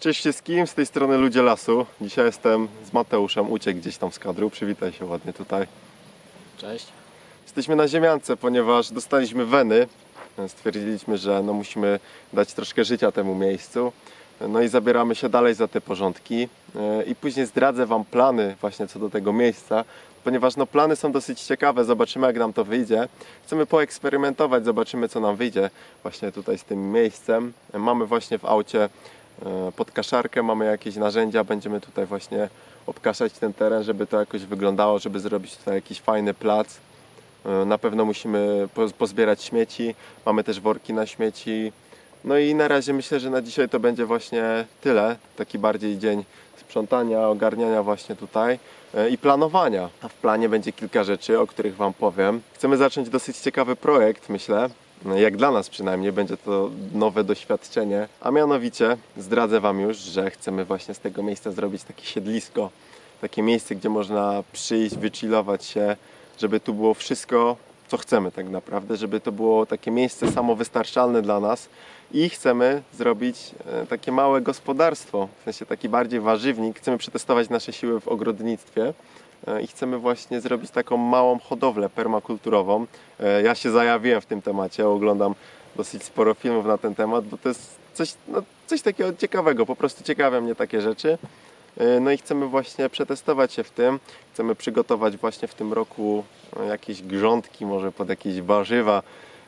Cześć wszystkim, z tej strony Ludzie Lasu. Dzisiaj jestem z Mateuszem, uciekł gdzieś tam z kadru. Przywitaj się ładnie tutaj. Cześć. Jesteśmy na ziemiance, ponieważ dostaliśmy weny. Stwierdziliśmy, że no musimy dać troszkę życia temu miejscu. No i zabieramy się dalej za te porządki. E, I później zdradzę Wam plany właśnie co do tego miejsca, ponieważ no plany są dosyć ciekawe. Zobaczymy jak nam to wyjdzie. Chcemy poeksperymentować, zobaczymy co nam wyjdzie właśnie tutaj z tym miejscem. E, Mamy właśnie w aucie e, podkaszarkę, mamy jakieś narzędzia, będziemy tutaj właśnie obkaszać ten teren, żeby to jakoś wyglądało, żeby zrobić tutaj jakiś fajny plac. E, Na pewno musimy poz- pozbierać śmieci, mamy też worki na śmieci. No i na razie myślę, że na dzisiaj to będzie właśnie tyle. Taki bardziej dzień sprzątania, ogarniania właśnie tutaj e, i planowania. A w planie będzie kilka rzeczy, o których Wam powiem. Chcemy zacząć dosyć ciekawy projekt, myślę. No, Jak dla nas przynajmniej będzie to nowe doświadczenie, a mianowicie zdradzę Wam już, że chcemy właśnie z tego miejsca zrobić takie siedlisko, takie miejsce, gdzie można przyjść, wychillować się, żeby tu było wszystko, co chcemy tak naprawdę, żeby to było takie miejsce samowystarczalne dla nas. I chcemy zrobić e, takie małe gospodarstwo, w sensie taki bardziej warzywnik. Chcemy przetestować nasze siły w ogrodnictwie i chcemy właśnie zrobić taką małą hodowlę permakulturową. E, Ja się zajawiłem w tym temacie, oglądam dosyć sporo filmów na ten temat, bo to jest coś, no, coś takiego ciekawego, po prostu ciekawią mnie takie rzeczy. E, No i chcemy właśnie przetestować się w tym. Chcemy przygotować właśnie w tym roku e, jakieś grządki, może pod jakieś warzywa.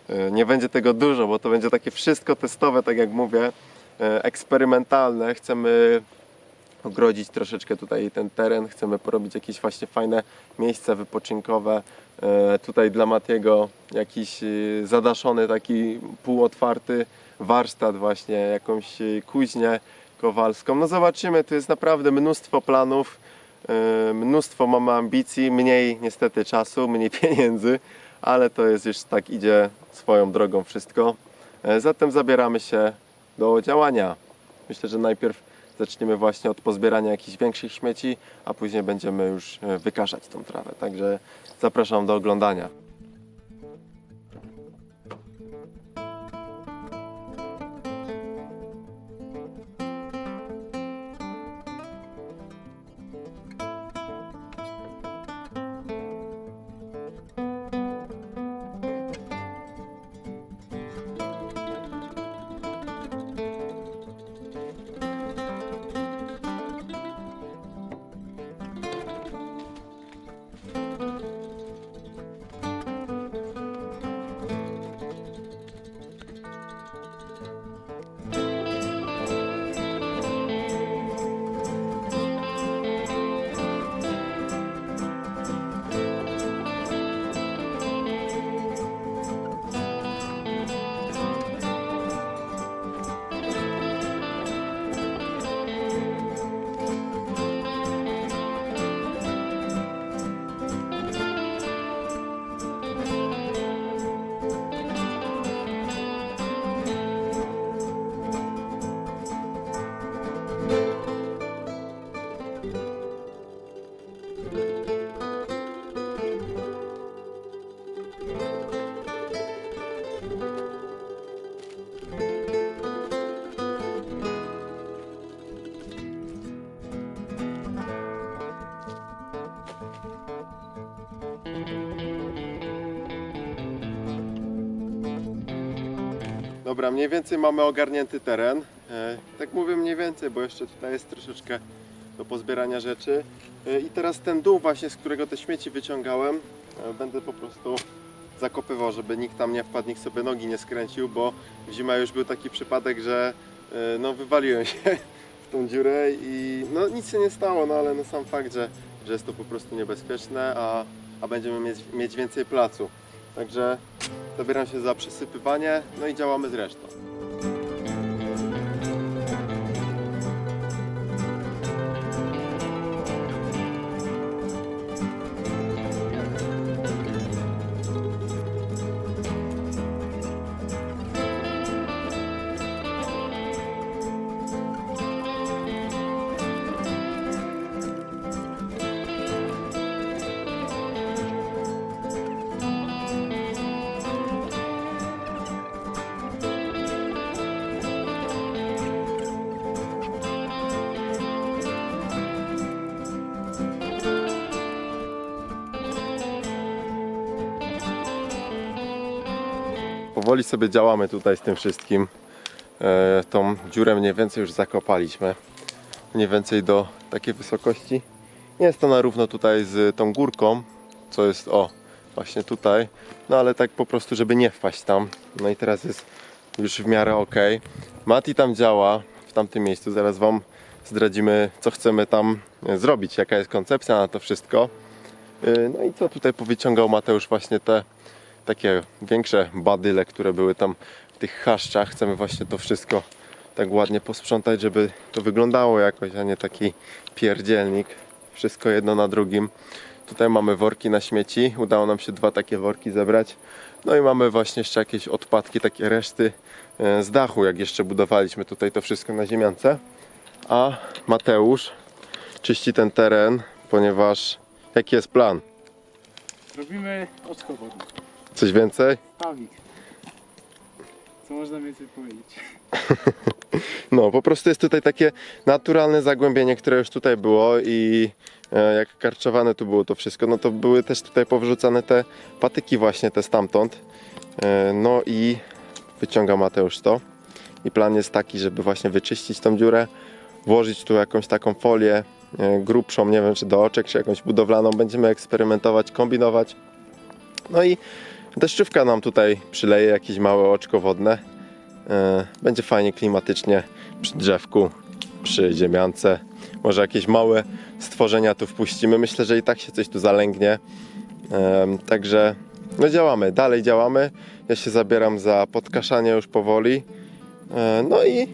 E, Nie będzie tego dużo, bo to będzie takie wszystko testowe, tak jak mówię, e, eksperymentalne. Chcemy ogrodzić troszeczkę tutaj ten teren, chcemy porobić jakieś właśnie fajne miejsca wypoczynkowe. E, Tutaj dla Matiego jakiś e, zadaszony, taki półotwarty warsztat właśnie, jakąś e, kuźnię kowalską. No zobaczymy, tu jest naprawdę mnóstwo planów, mnóstwo mamy ambicji, mniej niestety czasu, mniej pieniędzy, ale to jest już tak idzie swoją drogą wszystko. Zatem zabieramy się do działania. Myślę, że najpierw zaczniemy właśnie od pozbierania jakichś większych śmieci, a później będziemy już e, wykaszać tą trawę. Także zapraszam do oglądania. Dobra, mniej więcej mamy ogarnięty teren. E, Tak mówię mniej więcej, bo jeszcze tutaj jest troszeczkę do pozbierania rzeczy. E, I teraz ten dół właśnie, z którego te śmieci wyciągałem, e, będę po prostu zakopywał, żeby nikt tam nie wpadł, nikt sobie nogi nie skręcił, bo w zimę już był taki przypadek, że no wywaliłem się w tą dziurę i no nic się nie stało, no ale no sam fakt, że, że jest to po prostu niebezpieczne, a, a będziemy mieć, mieć więcej placu. Także zabieram się za przesypywanie, no i działamy z resztą. Powoli sobie działamy tutaj z tym wszystkim. E, tą dziurę mniej więcej już zakopaliśmy. Mniej więcej do takiej wysokości. Jest to na równo tutaj z tą górką, co jest o właśnie tutaj. No ale tak po prostu, żeby nie wpaść tam. No i teraz jest już w miarę ok. Mati tam działa w tamtym miejscu. Zaraz Wam zdradzimy, co chcemy tam e, zrobić, jaka jest koncepcja na to wszystko. E, No i co tutaj powyciągał Mateusz właśnie te takie większe badyle, które były tam w tych chaszczach. Chcemy właśnie to wszystko tak ładnie posprzątać, żeby to wyglądało jakoś, a nie taki pierdzielnik. Wszystko jedno na drugim. Tutaj mamy worki na śmieci. Udało nam się dwa takie worki zebrać. No i mamy właśnie jeszcze jakieś odpadki, takie reszty e, z dachu, jak jeszcze budowaliśmy tutaj to wszystko na ziemiance. A Mateusz czyści ten teren, ponieważ jaki jest plan? Robimy wodne. Coś więcej? Pawik. Co można więcej powiedzieć? No, po prostu jest tutaj takie naturalne zagłębienie, które już tutaj było i e, jak karczowane tu było to wszystko, no to były też tutaj powrzucane te patyki właśnie, te stamtąd. E, No i wyciąga Mateusz to. I plan jest taki, żeby właśnie wyczyścić tą dziurę, włożyć tu jakąś taką folię e, grubszą, nie wiem czy do oczek, czy jakąś budowlaną. Będziemy eksperymentować, kombinować. No i deszczówka nam tutaj przyleje jakieś małe oczko wodne. E, Będzie fajnie klimatycznie przy drzewku, przy ziemiance. Może jakieś małe stworzenia tu wpuścimy. Myślę, że i tak się coś tu zalęgnie. Także no działamy, dalej działamy. Ja się zabieram za podkaszanie już powoli. E, No i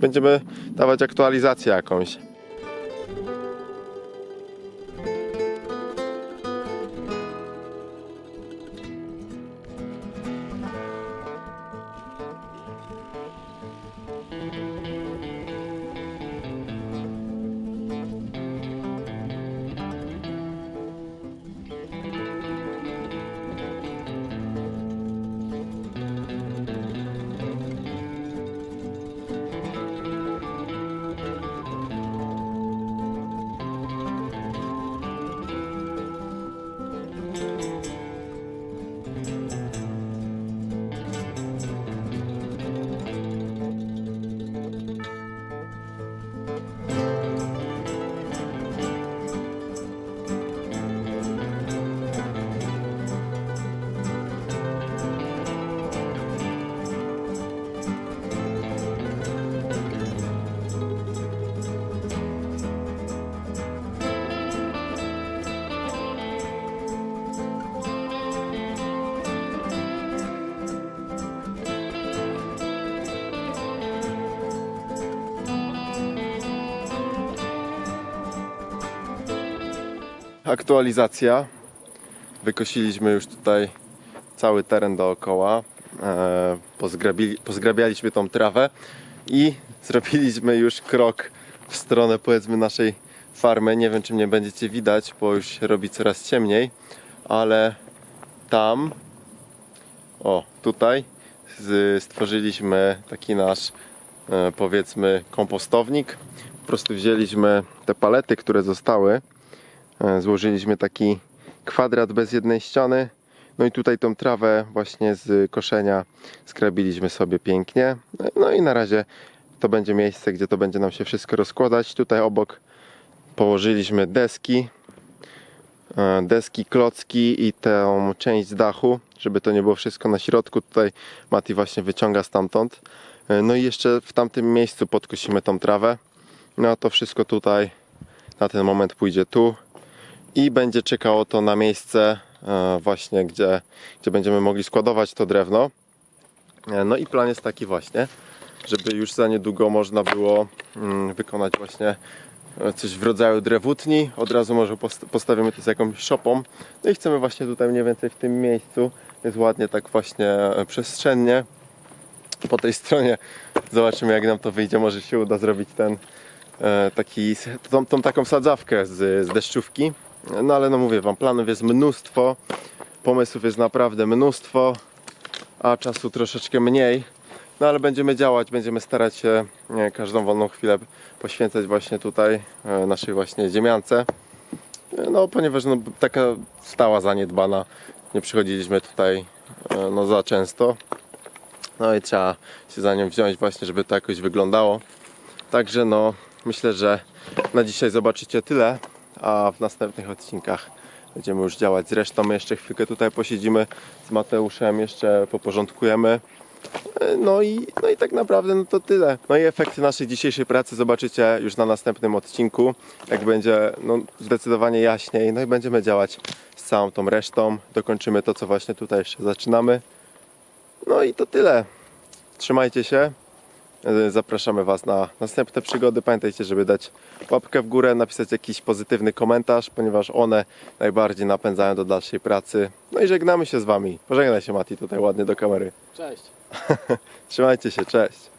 będziemy dawać aktualizację jakąś. Aktualizacja. Wykosiliśmy już tutaj cały teren dookoła. E, pozgrabialiśmy tą trawę i zrobiliśmy już krok w stronę powiedzmy naszej farmy. Nie wiem czy mnie będziecie widać, bo już robi coraz ciemniej, ale tam, o tutaj stworzyliśmy taki nasz e, powiedzmy kompostownik. Po prostu wzięliśmy te palety, które zostały złożyliśmy taki kwadrat bez jednej ściany. No i tutaj tą trawę właśnie z koszenia skrabiliśmy sobie pięknie. No i na razie to będzie miejsce, gdzie to będzie nam się wszystko rozkładać. Tutaj obok położyliśmy deski, e, deski, klocki i tę część dachu, żeby to nie było wszystko na środku. Tutaj Mati właśnie wyciąga stamtąd. E, No i jeszcze w tamtym miejscu podkosimy tą trawę. No to wszystko tutaj na ten moment pójdzie tu i będzie czekało to na miejsce e, właśnie, gdzie, gdzie będziemy mogli składować to drewno. E, No i plan jest taki właśnie, żeby już za niedługo można było mm, wykonać właśnie e, coś w rodzaju drewutni. Od razu może post- postawimy to z jakąś szopą. No i chcemy właśnie tutaj mniej więcej w tym miejscu. Jest ładnie tak właśnie przestrzennie. Po tej stronie zobaczymy jak nam to wyjdzie. Może się uda zrobić ten taki, tą, tą taką sadzawkę z, z deszczówki. No ale no mówię wam, planów jest mnóstwo, pomysłów jest naprawdę mnóstwo, a czasu troszeczkę mniej. No ale będziemy działać, będziemy starać się nie, każdą wolną chwilę poświęcać właśnie tutaj e, naszej właśnie ziemiance. E, No ponieważ no, taka stała zaniedbana, nie przychodziliśmy tutaj e, no, za często. No i trzeba się za nią wziąć właśnie, żeby to jakoś wyglądało. Także no, myślę, że na dzisiaj zobaczycie tyle, a w następnych odcinkach będziemy już działać. Zresztą my jeszcze chwilkę tutaj posiedzimy z Mateuszem, jeszcze poporządkujemy. No i, no i tak naprawdę no to tyle. No i efekty naszej dzisiejszej pracy zobaczycie już na następnym odcinku, jak będzie no, zdecydowanie jaśniej. No i będziemy działać z całą tą resztą. Dokończymy to, co właśnie tutaj jeszcze zaczynamy. No i to tyle. Trzymajcie się. E, Zapraszamy Was na następne przygody. Pamiętajcie, żeby dać łapkę w górę, napisać jakiś pozytywny komentarz, ponieważ one najbardziej napędzają do dalszej pracy. No i żegnamy się z Wami. Pożegnaj się Mati tutaj ładnie do kamery. Cześć. Trzymajcie się, cześć.